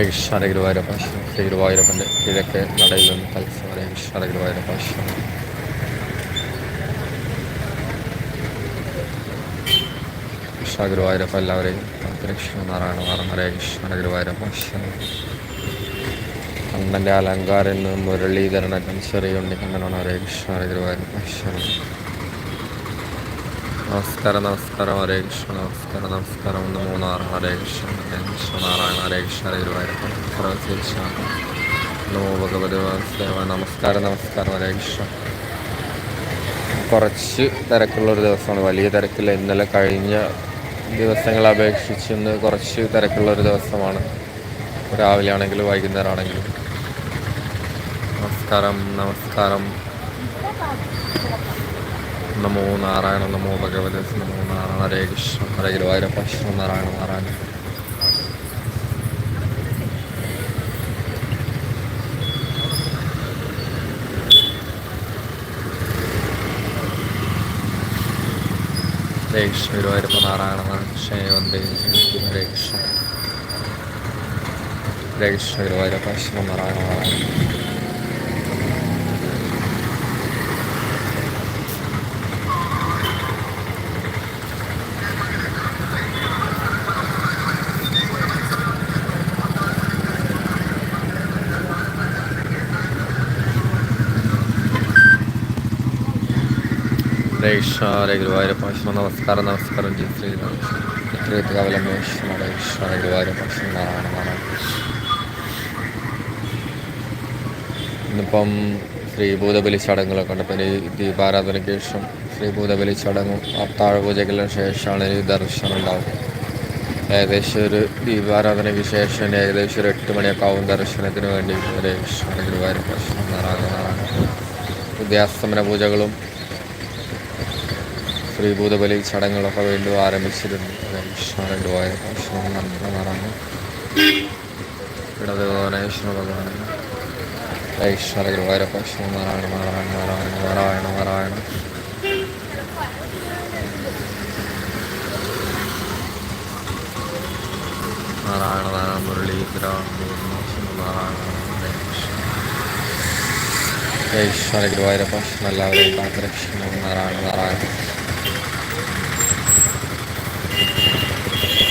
ഹരേ കൃഷ്ണ ഹരേ ഗുരുവായൂരപ്പ ശ്രീ ഗുരുവായൂരപ്പന്റെ കിഴക്ക് നടയിൽ നിന്ന് തത്സം ഹരേ കൃഷ്ണ ഹരേ ഗുരുവായൂരപ്പ കൃഷ്ണ ഗുരുവായൂരപ്പ എല്ലാവരെയും കൃഷ്ണ നാരായണ നാരായണ ഹരേ കൃഷ്ണ ഹരേ ഗുരുവായൂരപ്പ കണ്ണന്റെ മുരളീധരനറ്റം ചെറിയുണ്ണി കണ്ണനാണ് ഹരേ കൃഷ്ണ ഹരേ നമസ്കാരം നമസ്കാരം. ഹരേ കൃഷ്ണ. നമസ്കാരം നമസ്കാരം. ഒന്ന് മൂന്നാർ ഹരേ കൃഷ്ണ. ഹരേ കൃഷ്ണ. നാരായണ. ഹരേ കൃഷ്ണ. ഇരുവായിരം ഗുരുവായൂരപ്പ നമോ ഭഗവതി വാസുദേവ നമസ്കാരം നമസ്കാരം. ഹരേ കൃഷ്ണ. കുറച്ച് തിരക്കുള്ളൊരു ദിവസമാണ്. വലിയ തിരക്കില്ല. ഇന്നലെ കഴിഞ്ഞ ദിവസങ്ങളെ അപേക്ഷിച്ച് ഇന്ന് കുറച്ച് തിരക്കുള്ളൊരു ദിവസമാണ്. രാവിലെ ആണെങ്കിലും വൈകുന്നേരം ആണെങ്കിലും. നമസ്കാരം നമസ്കാരം. നമോ നാരായണ നമോ ഭഗവതി നമോ നാരായണ ഹരേ കൃഷ്ണ ഹരേ ഗുരുവായൂരപ്പ ശ്രീ നാരായണ നാരായണ ഹരേ കൃഷ്ണ ഗുരുവായൂരപ്പ നാരായണ കൃഷ്ണ വന്ദേ ഹരേ കൃഷ്ണ ഹരേ കൃഷ്ണ ഗുരുവായൂരപ്പ ശ്രീ നാരായണ നാരായണ ഹരേ കൃഷ്ണ ഹരേ ഗുരുവായൂരപ്പ ശ്രീ നമസ്കാരം നമസ്കാരം ജി ശ്രീ കവലമേശ്വര ഹരേ കൃഷ്ണ ഹരേ ശ്രീ നാരായണ നാരായണ ഇന്നിപ്പം ശ്രീഭൂതബലി ചടങ്ങുകളൊക്കെ ഉണ്ട്. പിന്നെ ദീപാരാധനയ്ക്ക് ശേഷം ശ്രീഭൂതബലി ചടങ്ങും അത്താഴ പൂജയ്ക്കെല്ലാം ശേഷമാണ് ഈ ദർശനം ഉണ്ടാവുക. ഏകദേശം ഒരു ദീപാരാധനയ്ക്ക് ശേഷം ഏകദേശം ഒരു എട്ട് മണിയൊക്കെ ആവും ദർശനത്തിന് വേണ്ടി ഹരേ കൃഷ്ണ ഹരേ ഗുരുവായൂരപ്പ നാരായണ നാരായണ ഉദ്യാസ്തമന പൂജകളും ശ്രീഭൂതബലി ചടങ്ങുകളൊക്കെ വീണ്ടും ആരംഭിച്ചിട്ടുണ്ട് കൃഷ്ണ ഗുരുവായൂർ കൃഷ്ണ നാരായണ ഇടത് ഭുവനേശ്വര ഭഗവാൻ കൃഷ്ണ ഗുരുവായൂരപ്പ കൃഷ്ണ നാരായണ നാരായണ നാരായണ നാരായണ നാരായണ. നാരായണ മുരളീധര നാരായണ കൃഷ്ണ എല്ലാവരെയും കാത്തരക്ഷണ നാരായണ നാരായണ.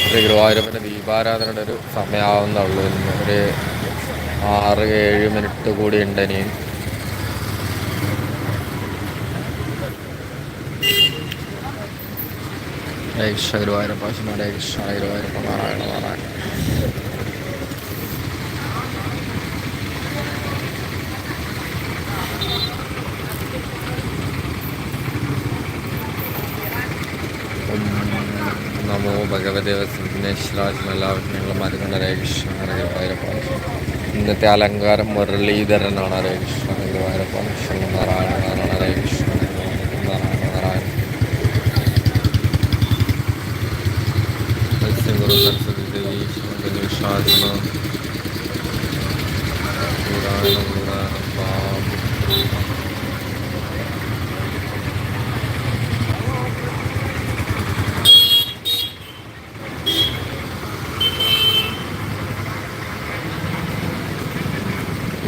ശ്രീ ഗുരുവായൂരപ്പന്റെ ദീപാരാധനയുടെ ഒരു സമയമാവുന്നുള്ളൂ ഒരു ആറ് ഏഴ് മിനിറ്റ് കൂടി ഉണ്ട് ഇനി. ഹരേ കൃഷ്ണ ഗുരുവായൂരപ്പ ശിവ ഗുരുവായൂരപ്പ നാരായണ നാരായണ നമോ ഭഗവതി വിഘ്നേശ്വരാജ് എല്ലാവർക്കും ഞങ്ങൾ മരുന്നുണ്ട് ഹരേ കൃഷ്ണ ഹരേ ഗുരുവായൂരപ്പ ഇന്നത്തെ അലങ്കാരം മുരളീധരനാണ് ഹരേ കൃഷ്ണ ഹരേ ഗുരുവായൂരപ്പ കൃഷ്ണ നാരായണ നാരായണ ഹരേ കൃഷ്ണ നാരായണ നാരായണ ഗുരു സരസ്വതി ദേവി ശാസന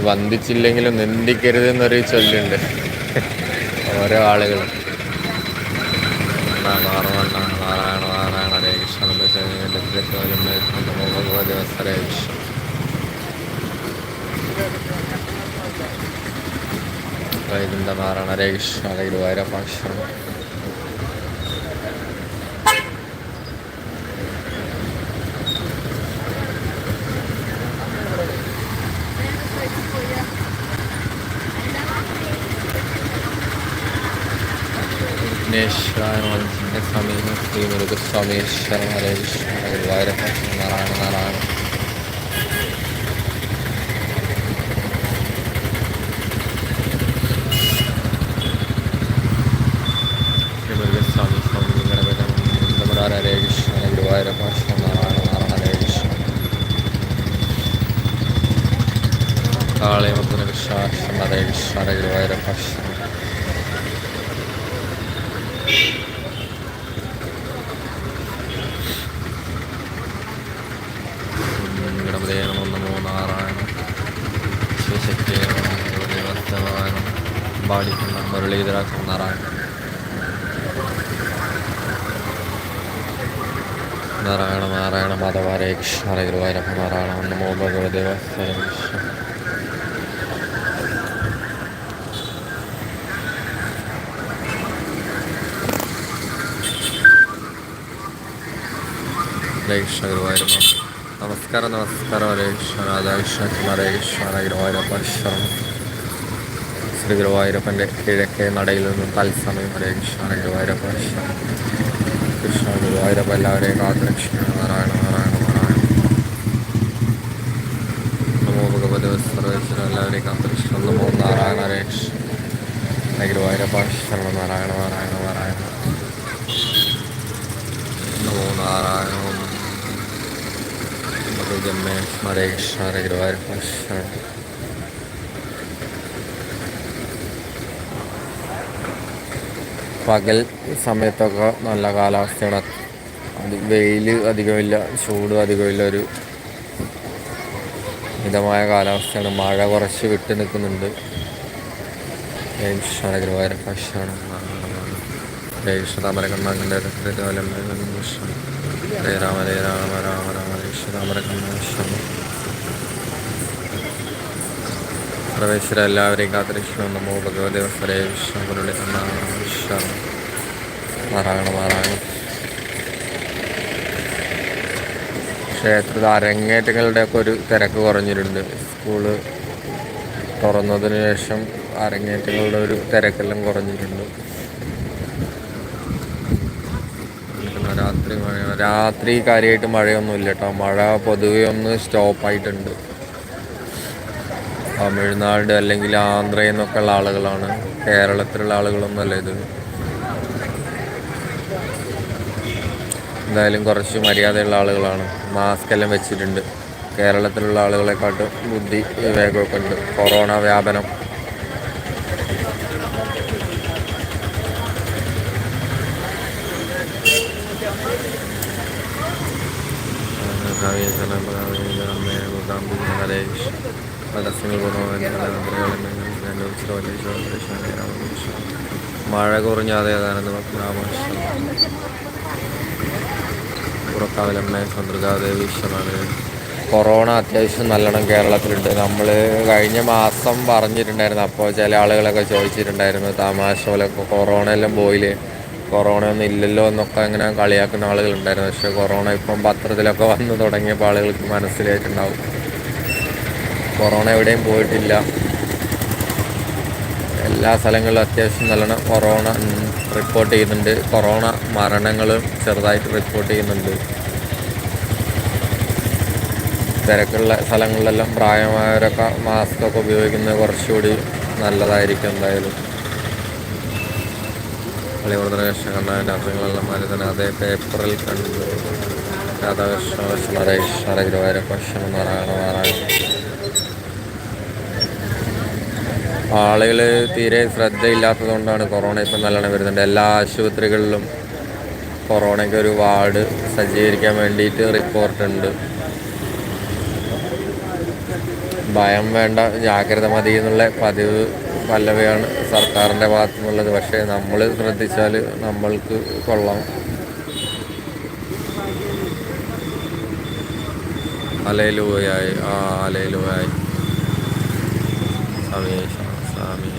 വന്ദിച്ചില്ലെങ്കിലും നിന്ദിക്കരുത് എന്നൊരു ചൊല്ലുണ്ട്. ഓരോ ആളുകൾ നാരായണ നാരായണ ഹരേ കൃഷ്ണ ഭഗവതി ഹരേ കൃഷ്ണ. വൈകുണ്ഠ നാരായണ ഹരേ കൃഷ്ണ ഹരേ വിഘ്നേശ്വരായ സ്വാമി ശ്രീ മുരുകസ്വാമീശ്വര ഹരേ കൃഷ്ണ ഹരേ ഗുരുവായൂരപ്പ നാരായണ നാരായണ ശ്രീ മുരുകസ്വാമി സ്വാമി ഗണപതി ഹരേ കൃഷ്ണ ഹരേ ഗുരുവായൂരപ്പ നാരായണ നാരായണ ഹരേ കൃഷ്ണ കാളിമുദ്ര കൃഷ്ണ ഹരേ കൃഷ്ണ ഹരേ ഗുരുവായൂരപ്പ അമ്പാടിക്കുന്ന മുരളീധര നാരായണൻ നാരായണ നാരായണ മാധവ ഹരേ കൃഷ്ണ ഹരേ ഗുരുവായൂരപ്പ നാരായണ നമോ ഭഗവദേവ നമസ്കാരം നമസ്കാരം. ഹരേ കൃഷ്ണ രാധാകൃഷ്ണ ഹരേ കൃഷ്ണ ഗുരുവായൂരപ്പ ശരണം. ശ്രീ ഗുരുവായൂരപ്പന്റെ കിഴക്കേ നടയിൽ നിന്നും തത്സമയം ഹരേ കൃഷ്ണ ഗുരുവായൂരപ്പ ശരണം കൃഷ്ണ ഗുരുവായൂരപ്പ എല്ലാവരെയും കാത്തുരക്ഷിക്കണം നാരായണ നാരായണ നാരായണ. നമോ ഭഗവത് സർവേശ്വര എല്ലാവരെയും കാത്തുരക്ഷിക്കണം നമോ നാരായണ ഹരേ കൃഷ്ണ ഗുരുവായൂരപ്പ ശരണം നാരായണ നാരായണ നാരായണ. നമോ നാരായണ. ജന്മേ കൃഷ്ണ ഹരേ ഗുരുവായൂരപ്പ ശരണം. പകൽ സമയത്തൊക്കെ നല്ല കാലാവസ്ഥയാണ് അത് വെയിൽ അധികമില്ല ചൂട് അധികമില്ല ഒരു മിതമായ കാലാവസ്ഥയാണ് മഴ കുറച്ച് വിട്ട് നിൽക്കുന്നുണ്ട് കൃഷ്ണ ഗുരുവായൂരപ്പ ശരണം ഹരേ കൃഷ്ണ താമരക്കണ്ണാക്കന്റെ രാമ രാമ രാമ രാമ താമരക്കണ്ണ ശരണം സർവേശ്വര എല്ലാവരെയും നമ്മൾ നമോ ഭഗവദേവ ഹരേ കൃഷ്ണ ഗുരുളി ശരണം മാറാകണം നാരായണ ക്ഷേത്രത്തിൽ അരങ്ങേറ്റങ്ങളുടെയൊക്കെ ഒരു തിരക്ക് കുറഞ്ഞിട്ടുണ്ട്. സ്കൂൾ തുറന്നതിന് ശേഷം അരങ്ങേറ്റങ്ങളുടെ ഒരു തിരക്കെല്ലാം കുറഞ്ഞിട്ടുണ്ട്. രാത്രി മഴ രാത്രി കാര്യമായിട്ട് മഴയൊന്നുമില്ല കേട്ടോ. മഴ പൊതുവെ ഒന്ന് സ്റ്റോപ്പായിട്ടുണ്ട്. തമിഴ്നാട് അല്ലെങ്കിൽ ആന്ധ്രയിൽ നിന്നൊക്കെ ഉള്ള ആളുകളാണ്. കേരളത്തിലുള്ള ആളുകളൊന്നുമല്ല ഇത്. എന്തായാലും കുറച്ച് മര്യാദയുള്ള ആളുകളാണ്. മാസ്ക് എല്ലാം വെച്ചിട്ടുണ്ട്. കേരളത്തിലുള്ള ആളുകളെക്കാട്ടും ബുദ്ധി വിവേകമൊക്കെ ഉണ്ട്. കൊറോണ വ്യാപനം. മഴ കുറഞ്ഞാതെ ഏതാണെന്ന് രാമകൃഷ്ണൻ പുറക്കാവിലമ്മ ചന്ദ്രകാദേവി ഇഷ്ടമാണ് കൊറോണ അത്യാവശ്യം നല്ലോണം കേരളത്തിലുണ്ട്. നമ്മൾ കഴിഞ്ഞ മാസം പറഞ്ഞിട്ടുണ്ടായിരുന്നു. അപ്പോൾ ചില ആളുകളൊക്കെ ചോദിച്ചിട്ടുണ്ടായിരുന്നു തമാശ പോലെ കൊറോണ എല്ലാം പോയില്ലേ? കൊറോണ ഒന്നും ഇല്ലല്ലോ എന്നൊക്കെ അങ്ങനെ കളിയാക്കുന്ന ആളുകളുണ്ടായിരുന്നു. പക്ഷേ കൊറോണ ഇപ്പം പത്രത്തിലൊക്കെ വന്ന് തുടങ്ങിയപ്പോൾ ആളുകൾക്ക് മനസ്സിലായിട്ടുണ്ടാവും. കൊറോണ എവിടെയും പോയിട്ടില്ല. എല്ലാ സ്ഥലങ്ങളിലും അത്യാവശ്യം നല്ലോണം കൊറോണ റിപ്പോർട്ട് ചെയ്യുന്നുണ്ട്. കൊറോണ മരണങ്ങളും ചെറുതായിട്ട് റിപ്പോർട്ട് ചെയ്യുന്നുണ്ട്. തിരക്കുള്ള സ്ഥലങ്ങളിലെല്ലാം പ്രായമായവരൊക്കെ മാസ്കൊക്കെ ഉപയോഗിക്കുന്നത് കുറച്ചുകൂടി നല്ലതായിരിക്കും എന്തായാലും. കളിവർദ്ധന കണ്ണാന്റെ രാത്രികളെല്ലാം തന്നെ അതേ പേപ്പറിൽ കണ്ടു. രാധാകൃഷ്ണ നരേഷ് ഗുരുവായൂർ ശിവ നാരായണ നാരായണ ആളുകൾ തീരെ ശ്രദ്ധയില്ലാത്തതുകൊണ്ടാണ് കൊറോണ ഇപ്പം നല്ലോണം വരുന്നുണ്ട്. എല്ലാ ആശുപത്രികളിലും കൊറോണയ്ക്ക് ഒരു വാർഡ് സജ്ജീകരിക്കാൻ വേണ്ടിയിട്ട് റിപ്പോർട്ടുണ്ട്. ഭയം വേണ്ട ജാഗ്രത മതി എന്നുള്ള പതിവ് പല്ലവയാണ് സർക്കാരിന്റെ ഭാഗത്തു നിന്നുള്ളത് പക്ഷേ നമ്മൾ ശ്രദ്ധിച്ചാൽ നമ്മൾക്ക് കൊള്ളാം. അലയിലുപോയായി. ആ അലയിലുപോയായി. സമീശ Amém.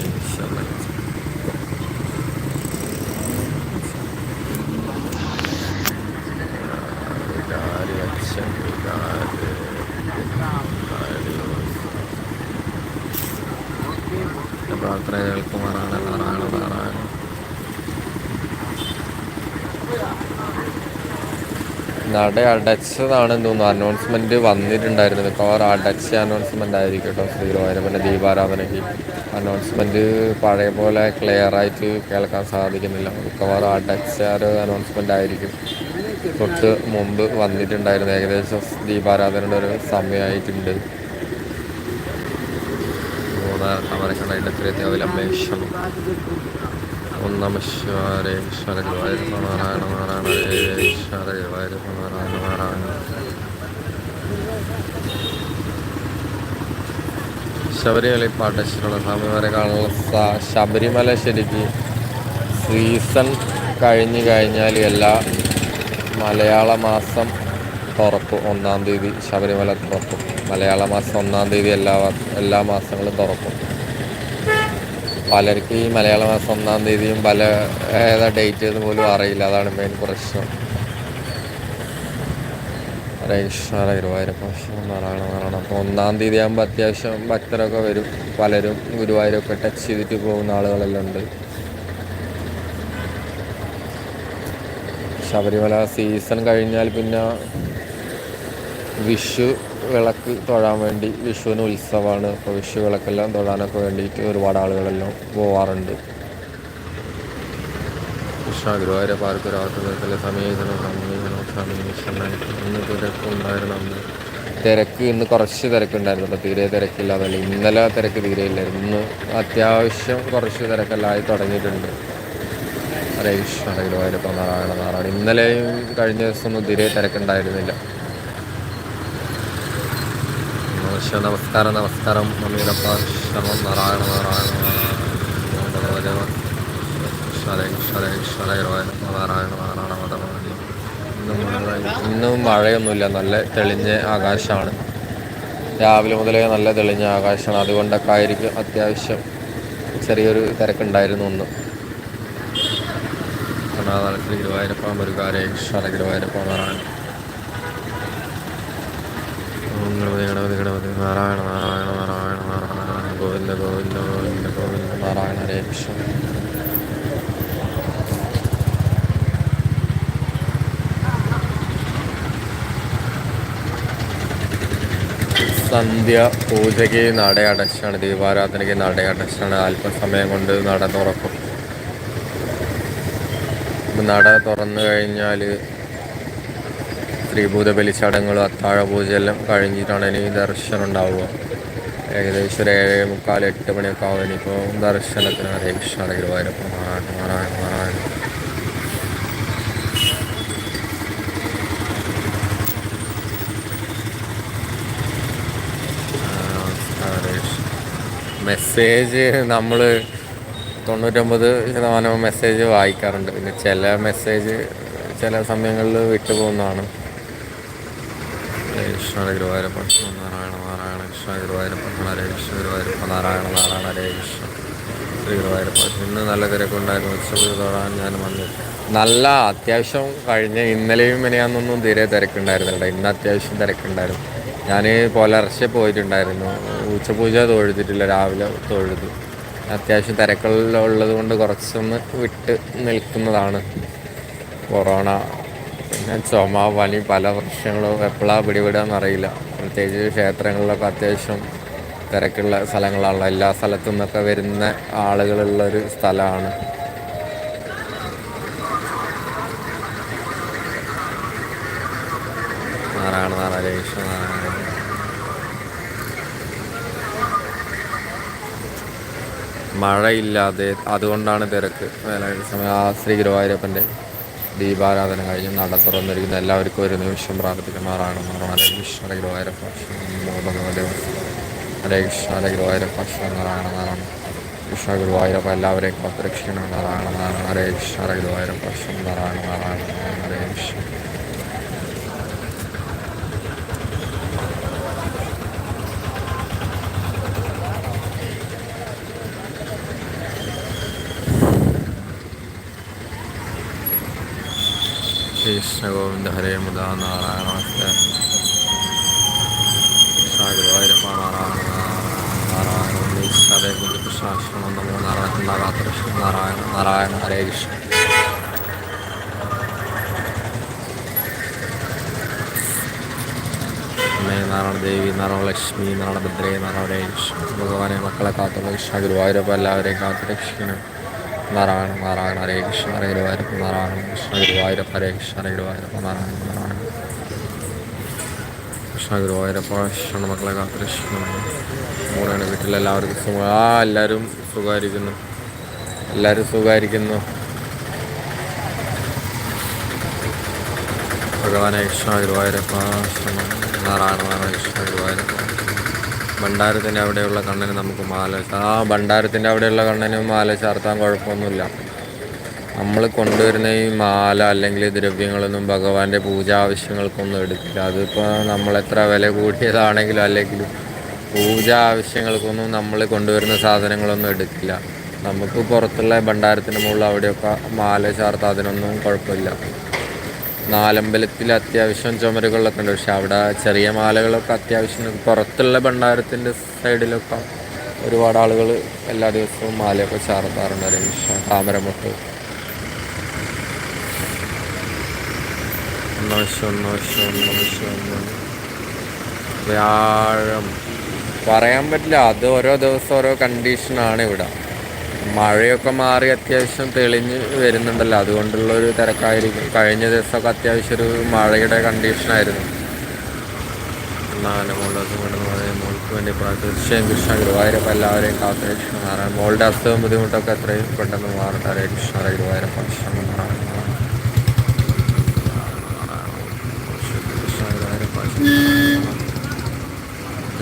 നട അടച്ചതാണെന്ന് തോന്നുന്നു അനൗൺസ്മെന്റ് വന്നിട്ടുണ്ടായിരുന്നു മിക്കവാറും അടച്ച അനൗൺസ്മെന്റ് ആയിരിക്കും കേട്ടോ. ശ്രീഗുരുവായൂരപ്പന്റെ ദീപാരാധനയ്ക്ക് അനൗൺസ്മെന്റ് പഴയ പോലെ ക്ലിയർ ആയിട്ട് കേൾക്കാൻ സാധിക്കുന്നില്ല. മിക്കവാറും അടച്ച ഒരു അനൗൺസ്മെന്റ് ആയിരിക്കും. തൊട്ട് മുമ്പ് വന്നിട്ടുണ്ടായിരുന്നു ഏകദേശം ദീപാരാധനയുടെ ഒരു സമയമായിട്ടുണ്ട്. സമരക്കണ്ടതിന്റെ പ്രിയത്തെ അവലംബേഷം ഓം നമ ഗുരുവായൂരപ്പ നാരായണ നാരായണ. ശബരിമല കാണുന്ന ശബരിമല ശരിക്ക് സീസൺ കഴിഞ്ഞു കഴിഞ്ഞാൽ എല്ലാ മലയാള മാസം തുറക്കും ഒന്നാം തീയതി ശബരിമല തുറക്കും. മലയാള മാസം ഒന്നാം തീയതി എല്ലാ എല്ലാ മാസങ്ങളും തുറക്കും. പലർക്കും ഈ മലയാള മാസം ഒന്നാം തീയതിയും പല ഏതാ ഡേറ്റ് എന്ന് പോലും അറിയില്ല. അതാണ് മെയിൻ പ്രശ്നം. രജിസ്റ്റർ ഗുരുവായൂരപ്പ നാരായണ നാരായണ അപ്പോൾ ഒന്നാം തീയതി ആകുമ്പോൾ അത്യാവശ്യം ഭക്തരൊക്കെ വരും. പലരും ഗുരുവായൂരൊക്കെ ടച്ച് ചെയ്തിട്ട് പോകുന്ന ആളുകളെല്ലാം ഉണ്ട്. ശബരിമല സീസൺ കഴിഞ്ഞാൽ പിന്നെ വിഷു വിളക്ക് തൊഴാൻ വേണ്ടി വിഷുവിന് ഉത്സവമാണ്. അപ്പോൾ വിഷു വിളക്കെല്ലാം തൊഴാനൊക്കെ വേണ്ടിയിട്ട് ഒരുപാട് ആളുകളെല്ലാം പോവാറുണ്ട്. കൃഷ്ണ ഗുരുവായൂര പാർക്ക് രാത്രി സമീപനം സമീപനം സമീപനായിട്ട് ഇന്ന് തിരക്കുണ്ടായിരുന്നു തിരക്ക് ഇന്ന് കുറച്ച് തിരക്കുണ്ടായിരുന്നു. അപ്പോൾ തീരെ തിരക്കില്ലാതല്ല ഇന്നലെ തിരക്ക് തീരെ ഇല്ലായിരുന്നു. ഇന്ന് അത്യാവശ്യം കുറച്ച് തിരക്കെല്ലാമായി തുടങ്ങിയിട്ടുണ്ട്. ഹരേ കൃഷ്ണ ഗുരുവായൂരപ്പ നാരായണ നാരായണ ഇന്നലെയും കഴിഞ്ഞ ദിവസമൊന്നും തീരെ തിരക്കുണ്ടായിരുന്നില്ല. നമസ്കാരം നമസ്കാരം നമസ്കാരം മമ്മിയുടെ ശമം നാരായണ നാരായണ ഇന്നും മഴയൊന്നുമില്ല നല്ല തെളിഞ്ഞ ആകാശമാണ് രാവിലെ മുതലേ നല്ല തെളിഞ്ഞ ആകാശമാണ് അതുകൊണ്ടൊക്കെ ആയിരിക്കും അത്യാവശ്യം ചെറിയൊരു തിരക്കുണ്ടായിരുന്നു ഒന്ന് ശ്രീ ഗുരുവായൂരപ്പ ഒരു കാര്യം ഗുരുവായൂരപ്പ നാരായണ ഓം ഗണപതി ഗണപതി ഗണപതി നാരായണ നാരായണ നാരായണ നാരായണ ഗോവിന്ദ ഗോവിന്ദ ഗോവിന്ദ ഗോവിന്ദ നാരായണ ഹരേ കൃഷ്ണ സന്ധ്യ പൂജയ്ക്ക് നട അടച്ചാണ് ദീപാരാധനയ്ക്ക് നട അടച്ചാണ് അല്പസമയം കൊണ്ട് നട തുറക്കും. നട തുറന്നു കഴിഞ്ഞാൽ സ്ത്രീഭൂതബലി ബലിച്ചടങ്ങളും അത്താഴ പൂജയെല്ലാം കഴിഞ്ഞിട്ടാണ് ഇനി ദർശനം ഉണ്ടാവുക. ഏകദേശം ഒരു ഏഴ് മുക്കാൽ എട്ട് മണിയൊക്കെ ആവും ഇനിയിപ്പോൾ ദർശനത്തിന്. ഹരേ കൃഷ്ണ ഗുരുവായൂരപ്പ നാരായണ നാരായണ മെസ്സേജ് നമ്മൾ തൊണ്ണൂറ്റൊമ്പത് ശതമാനം മെസ്സേജ് വായിക്കാറുണ്ട്. പിന്നെ ചില മെസ്സേജ് ചില സമയങ്ങളിൽ വിട്ടുപോകുന്നതാണ്. ഇന്ന് നല്ല തിരക്കുണ്ടായിരുന്നു ഉച്ചപൂജ തൊഴാൻ ഞാൻ വന്നു നല്ല അത്യാവശ്യം കഴിഞ്ഞ ഇന്നലെയും മിനിയാന്നൊന്നും തീരെ തിരക്കുണ്ടായിരുന്നില്ല ഇന്ന് അത്യാവശ്യം തിരക്കുണ്ടായിരുന്നു ഞാൻ പുലർച്ചെ പോയിട്ടുണ്ടായിരുന്നു ഉച്ചപൂജ തൊഴുതിട്ടില്ല രാവിലെ തൊഴുതു അത്യാവശ്യം തിരക്കുള്ളത് കൊണ്ട് കുറച്ചൊന്ന് വിട്ട് നിൽക്കുന്നതാണ് കൊറോണ പിന്നെ ചുമ പനി പല പ്രശ്നങ്ങളും എപ്പോഴാണ് പിടിപെടുക അറിയില്ല. പ്രത്യേകിച്ച് ക്ഷേത്രങ്ങളിലൊക്കെ അത്യാവശ്യം തിരക്കുള്ള സ്ഥലങ്ങളാണല്ലോ. എല്ലാ സ്ഥലത്തു നിന്നൊക്കെ വരുന്ന ആളുകളുള്ളൊരു സ്ഥലമാണ്. നാരായണ നാരായണ കൃഷ്ണ നാരായണ മഴയില്ലാതെ അതുകൊണ്ടാണ് തിരക്ക്. വേലായുധ സമയം ആ ശ്രീ ഗുരുവായൂരപ്പന്റെ ദീപാരാധന കഴിഞ്ഞ് നട തുറന്നിരിക്കുന്ന എല്ലാവർക്കും ഒരു നിമിഷം പ്രാർത്ഥിക്കുമാറാകണം നാരായണ കൃഷ്ണ ഗുരുവായൂരപ്പ ഭഗവതി ഹരേ കൃഷ്ണ ഹരേ ഗുരുവായൂരപ്പ കൃഷ്ണ ഗുരുവായൂരപ്പ എല്ലാവരെയും ഹരേ കൃഷ്ണ ഹരേ ഗുരുവായൂരപ്പ ഹരേ കൃഷ്ണ. കൃഷ്ണ ഗോവിന്ദ ഹരേ മുദ നാരായണ കൃഷ്ണ ഗുരുവായൂരപ്പ നാരായണ നാരായണ ഹരേ കുഞ്ഞു കൃഷ്ണാശ്രമം നമോ നാരായണ കൃഷ്ണ നാരായണ നാരായണ ഹരേ കൃഷ്ണ. നാരായണ ദേവി നാരായണ ലക്ഷ്മി നാരായണ ഭദ്രേ നാരായണ ഭഗവാനെ മക്കളെ കാത്തുള്ള കൃഷ്ണ ഗുരുവായൂരപ്പ എല്ലാവരെയും കാത്തു രക്ഷിക്കണം നാരായണ നാരായണ ഹരേ കൃഷ്ണ ഹരേ ഗുരുവായൂരപ്പ നാരായണ കൃഷ്ണ ഗുരുവായൂരപ്പ ഹരേ കൃഷ്ണ ഹരേ ഗുരുവായൂരപ്പ നാരായണ നാരായണ കൃഷ്ണ ഗുരുവായൂരപ്പ കൃഷ്ണ മക്കളെ കാത്തുരക്ഷിക്കണം മൂന്നാണ് വീട്ടിലെല്ലാവർക്കും സുഖം. ആ എല്ലാവരും സുഖമായിരിക്കുന്നു. എല്ലാവരും സുഖമായിരിക്കുന്നു. ഭഗവാനെ കൃഷ്ണ ഗുരുവായൂരപ്പ നാരായണ നാരായണ കൃഷ്ണ ഗുരുവായൂരപ്പ. ഭണ്ഡാരത്തിന്റെ അവിടെയുള്ള കണ്ണന് നമുക്ക് മാല ആ ഭണ്ഡാരത്തിന്റെ അവിടെയുള്ള കണ്ണന് മാല ചാർത്താൻ കുഴപ്പമൊന്നുമില്ല. നമ്മൾ കൊണ്ടുവരുന്ന ഈ മാല അല്ലെങ്കിൽ ദ്രവ്യങ്ങളൊന്നും ഭഗവാന്റെ പൂജാ ആവശ്യങ്ങൾക്കൊന്നും എടുക്കില്ല. അതിപ്പോൾ നമ്മൾ എത്ര വില കൂടിയതാണെങ്കിലും അല്ലെങ്കിലും പൂജ ആവശ്യങ്ങൾക്കൊന്നും നമ്മൾ കൊണ്ടുവരുന്ന സാധനങ്ങളൊന്നും എടുക്കില്ല. നമുക്ക് പുറത്തുള്ള ഭണ്ഡാരത്തിന് മുകളിൽ അവിടെയൊക്കെ മാല ചേർത്ത് അതിനൊന്നും കുഴപ്പമില്ല. നാലമ്പലത്തിൽ അത്യാവശ്യം ചുമരുകളിലൊക്കെ ഉണ്ട്. പക്ഷെ അവിടെ ചെറിയ മാലകളൊക്കെ അത്യാവശ്യം പുറത്തുള്ള ഭണ്ഡാരത്തിന്റെ സൈഡിലൊക്കെ ഒരുപാട് ആളുകൾ എല്ലാ ദിവസവും മാലയൊക്കെ ചാർത്താറുണ്ട്. ഒരു വിഷം താമരമുട്ട് വ്യാഴം. പറയാൻ പറ്റില്ല. അത് ഓരോ ദിവസം ഓരോ കണ്ടീഷനാണ് ഇവിടെ. മഴയൊക്കെ മാറി അത്യാവശ്യം തെളിഞ്ഞ് വരുന്നുണ്ടല്ലോ. അതുകൊണ്ടുള്ള ഒരു തിരക്കായിരിക്കും. കഴിഞ്ഞ ദിവസമൊക്കെ അത്യാവശ്യം ഒരു മഴയുടെ കണ്ടീഷനായിരുന്നു എന്നാലും മോളുടെ മോൾക്ക് വേണ്ടി തീർച്ചയായും കൃഷ്ണ ഗുരുവായൂരപ്പ എല്ലാവരെയും കാത്തുരക്ഷണം നാരായണ മോളുടെ അസുഖം ബുദ്ധിമുട്ടൊക്കെ എത്രയും പെട്ടെന്ന് മാറട്ടെ. ഹരേ കൃഷ്ണ ഗുരുവായൂരപ്പ. കൃഷ്ണ നാരായണ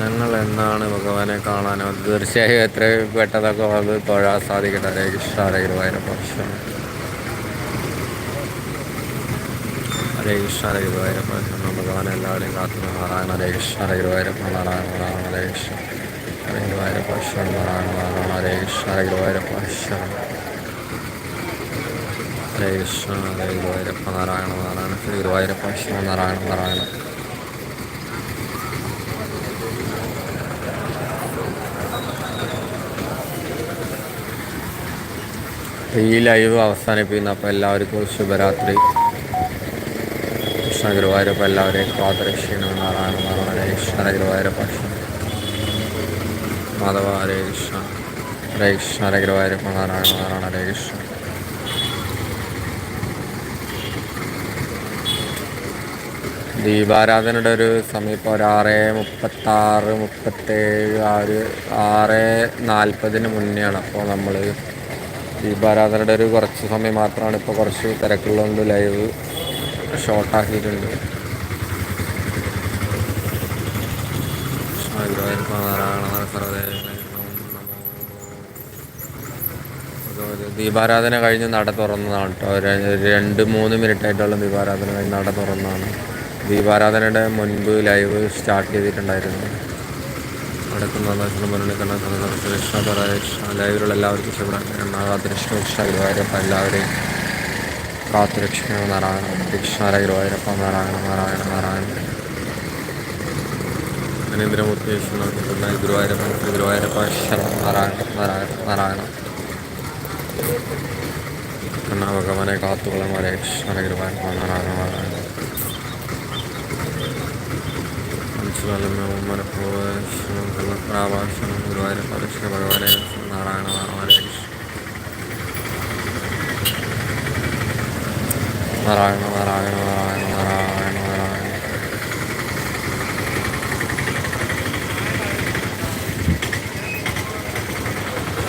ഞങ്ങൾ എന്നാണ് ഭഗവാനെ കാണാനോ തീർച്ചയായും എത്രയും പെട്ടതൊക്കെ അത് തൊഴാൻ സാധിക്കട്ടെ. ഹരേ കൃഷ്ണ ഹരേ ഗുരുവായൂരപ്പ ഹരേ കൃഷ്ണ ഹരേ ഗുരുവായൂരപ്പ ഭഗവാൻ എല്ലാവരെയും കാത്തു നാരായണ. ഹരേ കൃഷ്ണ ഹരേ ഗുരുവായൂരപ്പ നാരായണ നാരായണ ഹരേ കൃഷ്ണ. ഹരേ ഗുരുവായൂരപ്പ നാരായണ നാരായണ ഹരേ കൃഷ്ണ ഹരേ ഗുരുവായൂരപ്പ ഹരേ കൃഷ്ണ ഹരേ ഗുരുവായൂരപ്പ നാരായണ നാരായണ ശ്രീ ഗുരുവായൂരപ്പ നാരായണ നാരായണ. ഈ ലൈവ് അവസാനിപ്പിക്കുന്നു അപ്പോൾ എല്ലാവർക്കും ശുഭരാത്രി. കൃഷ്ണ ഗുരുവായൂരപ്പം എല്ലാവരെയും കാതരക്ഷീണം നാരായണ നാരായണ കൃഷ്ണ ഗുരുവായൂരപ്പം മാധവ ഹരേ കൃഷ്ണ ഹരേ കൃഷ്ണ ഹരേ ഗുരുവായൂരപ്പ നാരായണ നാരായണ ഹരേ കൃഷ്ണ. ദീപാരാധനയുടെ ഒരു ഇപ്പോൾ ഒരു ആറ് മുപ്പത്താറ് മുപ്പത്തേഴ് ആ ഒരു ആറ് നാൽപ്പതിന് മുന്നെയാണ് അപ്പോൾ നമ്മൾ ദീപാരാധനയുടെ ഒരു കുറച്ച് സമയം മാത്രമാണ് ഇപ്പോൾ കുറച്ച് തിരക്കുള്ളതുകൊണ്ട് ലൈവ് ഷോർട്ടാക്കിയിട്ടുണ്ട് ദീപാരാധന കഴിഞ്ഞ് നട തുറന്നതാണ് കേട്ടോ. രണ്ട് മൂന്ന് മിനിറ്റ് ആയിട്ടുള്ള ദീപാരാധന കഴിഞ്ഞ് നട തുറന്നതാണ്. ദീപാരാധനയുടെ മുൻപ് ലൈവ് സ്റ്റാർട്ട് ചെയ്തിട്ടുണ്ടായിരുന്നു. നടക്കുന്ന ലൈവിലുള്ള എല്ലാവർക്കും ശിവരാത്രിഷ്ണ കൃഷ്ണ ഗുരുവായൂരപ്പ എല്ലാവരെയും കാത്തുരക്ഷിക്കണ നാരായണ ഗുരുവായൂരപ്പ നാരായണ നാരായണ നാരായണ അനേന്ദ്രമൂർത്തി വിഷ്ണു ഗുരുവായൂരപ്പ ഗുരുവായൂരപ്പ ശരണം. നാരായണ നാരായണ നാരായണ കണ്ണ ഭഗവാനെ ഗുരുവായൂരപ്പ നാരായണ നാരായണ മനഃപ്രാഭാഷണം ഗുരുവായൂരപ്പ കൃഷ്ണ ഭഗവാനെ നാരായണ നാരായണ നാരായണ നാരായണ നാരായണ